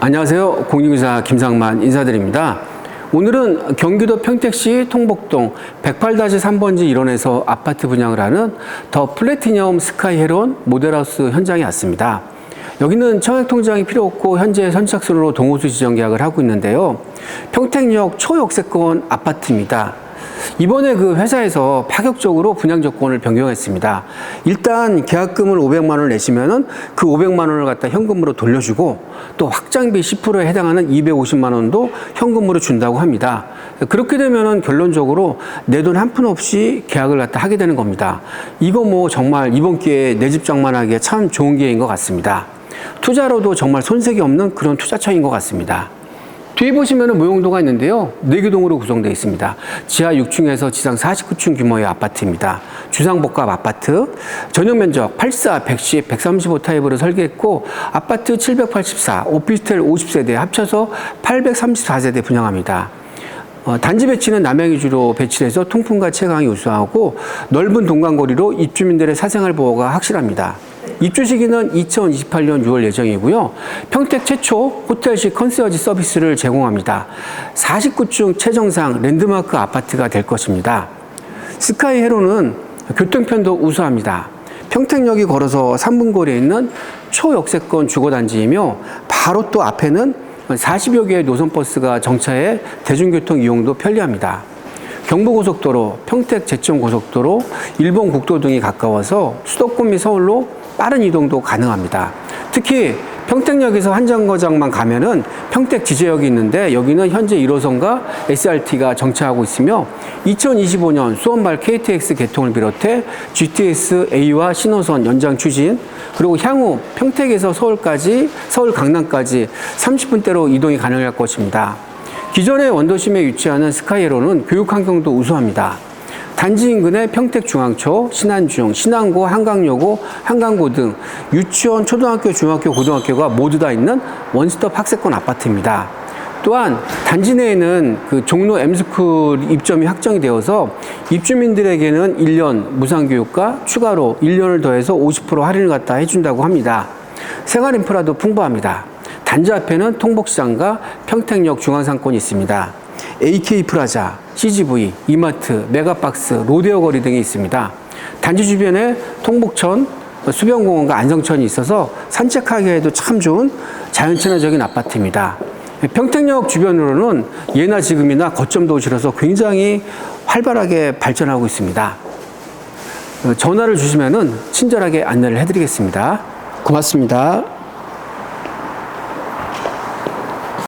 안녕하세요. 공유기사 김상만 인사드립니다. 오늘은 경기도 평택시 통복동 108-3번지 일원에서 아파트 분양을 하는 더 플래티넘 스카이 헤론 모델하우스 현장에 왔습니다. 여기는 청약 통장이 필요 없고 현재 선착순으로 동호수 지정 계약을 하고 있는데요. 평택역 초역세권 아파트입니다. 이번에 그 회사에서 파격적으로 분양 조건을 변경했습니다. 일단 계약금을 500만 원을 내시면은 그 500만 원을 갖다 현금으로 돌려주고 또 확장비 10%에 해당하는 250만 원도 현금으로 준다고 합니다. 그렇게 되면은 결론적으로 내 돈 한 푼 없이 계약을 갖다 하게 되는 겁니다. 이거 뭐 정말 이번 기회에 내 집 장만하기에 참 좋은 기회인 것 같습니다. 투자로도 정말 손색이 없는 그런 투자처인 것 같습니다. 뒤에 보시면 모형도가 있는데요. 네개동으로 구성되어 있습니다. 지하 6층에서 지상 49층 규모의 아파트입니다. 주상복합 아파트, 전용 면적 84, 110, 135 타입으로 설계했고 아파트 784, 오피스텔 50세대 합쳐서 834세대 분양합니다. 어, 단지 배치는 남양 위주로 배치를 해서 통풍과 채광이 우수하고 넓은 동간거리로 입주민들의 사생활 보호가 확실합니다. 입주 시기는 2028년 6월 예정이고요. 평택 최초 호텔식 컨시어지 서비스를 제공합니다. 49층 최정상 랜드마크 아파트가 될 것입니다. 스카이 헤로는 교통편도 우수합니다. 평택역이 걸어서 3분 거리에 있는 초역세권 주거단지이며 바로 또 앞에는 40여 개의 노선버스가 정차해 대중교통 이용도 편리합니다. 경부고속도로, 평택 제천고속도로, 일본 국도 등이 가까워서 수도권 및 서울로 빠른 이동도 가능합니다. 특히 평택역에서 한정거장만 가면은 평택 지제역이 있는데 여기는 현재 1호선과 SRT가 정차하고 있으며 2025년 수원발 KTX 개통을 비롯해 GTS A와 신호선 연장 추진 그리고 향후 평택에서 서울까지 서울 강남까지 30분대로 이동이 가능할 것입니다. 기존의 원도심에 위치하는 스카이에로는 교육 환경도 우수합니다. 단지 인근의 평택중앙초, 신안중, 신안고, 한강여고, 한강고 등 유치원, 초등학교, 중학교, 고등학교가 모두 다 있는 원스톱 학세권 아파트입니다. 또한 단지 내에는 그 종로 M스쿨 입점이 확정이 되어서 입주민들에게는 1년 무상교육과 추가로 1년을 더해서 50% 할인을 갖다 해준다고 합니다. 생활 인프라도 풍부합니다. 단지 앞에는 통복시장과 평택역 중앙상권이 있습니다. AK 프라자, CGV, 이마트, 메가박스, 로데오 거리 등이 있습니다. 단지 주변에 통복천, 수변공원과 안성천이 있어서 산책하기 에도 참 좋은 자연친화적인 아파트입니다. 평택역 주변으로는 예나 지금이나 거점도 줄어서 굉장히 활발하게 발전하고 있습니다. 어, 전화를 주시면 친절하게 안내를 해드리겠습니다. 고맙습니다.